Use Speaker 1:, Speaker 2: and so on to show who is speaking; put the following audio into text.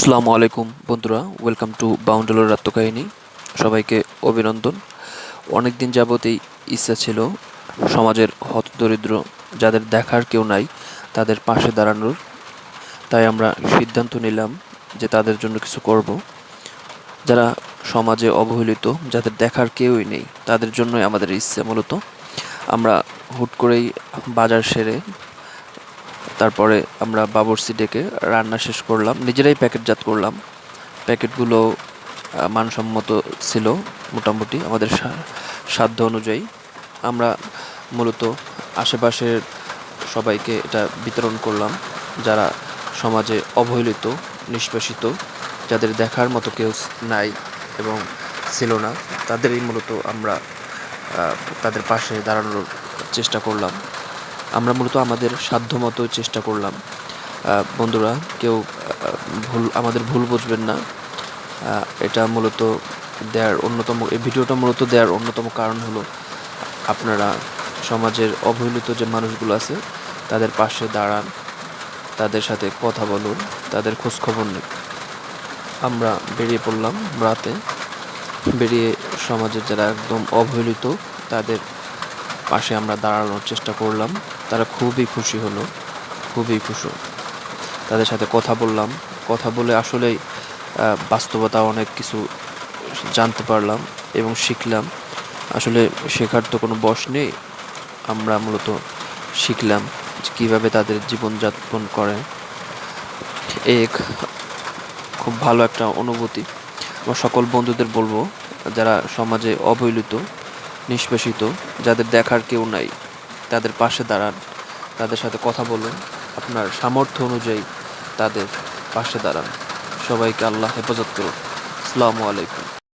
Speaker 1: আসসালামু আলাইকুম বন্ধুরা ওয়েলকাম টু বাউন্ডেলোর রাত্মকাহিনী সবাইকে অভিনন্দন। অনেক দিন যাবত এই ইচ্ছা ছিল সমাজের হতদরিদ্র যাদের দেখার কেউ নাই, তাদের পাশে দাঁড়ানোর। তাই আমরা সিদ্ধান্ত নিলাম যে তাদের জন্য কিছু করব। যারা সমাজে অবহেলিত, যাদের দেখার কেউই নেই, তাদের জন্যই আমাদের ইচ্ছে মূলত। আমরা হুট করেই বাজার সেরে তারপরে আমরা বাবরসি ডেকে রান্না শেষ করলাম। নিজেরাই প্যাকেটজাত করলাম। প্যাকেটগুলো মানসম্মত ছিল মোটামুটি আমাদের সাধ্য অনুযায়ী। আমরা মূলত আশেপাশের সবাইকে এটা বিতরণ করলাম, যারা সমাজে অবহেলিত, নিষ্পেষিত, যাদের দেখার মতো কেউ নাই এবং ছিল না, তাদেরই মূলত আমরা তাদের পাশে দাঁড়ানোর চেষ্টা করলাম। আমরা মূলত আমাদের সাধ্যমতো চেষ্টা করলাম। বন্ধুরা, কেউ ভুল, আমাদের ভুল বুঝবেন না। এটা মূলত দেয়ার অন্যতম, এই ভিডিওটা মূলত দেওয়ার অন্যতম কারণ হলো আপনারা সমাজের অবহেলিত যে মানুষগুলো আছে, তাদের পাশে দাঁড়ান, তাদের সাথে কথা বলুন, তাদের খোঁজখবর নিন। আমরা বেরিয়ে পড়লাম রাতে। বেরিয়ে সমাজের যারা একদম অবহেলিত, তাদের পাশে আমরা দাঁড়ানোর চেষ্টা করলাম। তারা খুবই খুশি হলো, খুবই খুশি। তাদের সাথে কথা বললাম। কথা বলে আসলেই বাস্তবতা অনেক কিছু জানতে পারলাম এবং শিখলাম। আসলে শেখার তো কোনো বয়স নেই। আমরা মূলত শিখলাম কীভাবে তাদের জীবনযাপন করে। এক খুব ভালো একটা অনুভূতি। আমার সকল বন্ধুদের বলব, যারা সমাজে অবহেলিত নিষ্পেষিত, যাদের দেখার কেউ নাই, তাদের পাশে দাঁড়ান, তাদের সাথে কথা বলুন, আপনার সামর্থ্য অনুযায়ী তাদের পাশে দাঁড়ান। সবাইকে আল্লাহ হেফাজত করুন। আসসালামু আলাইকুম।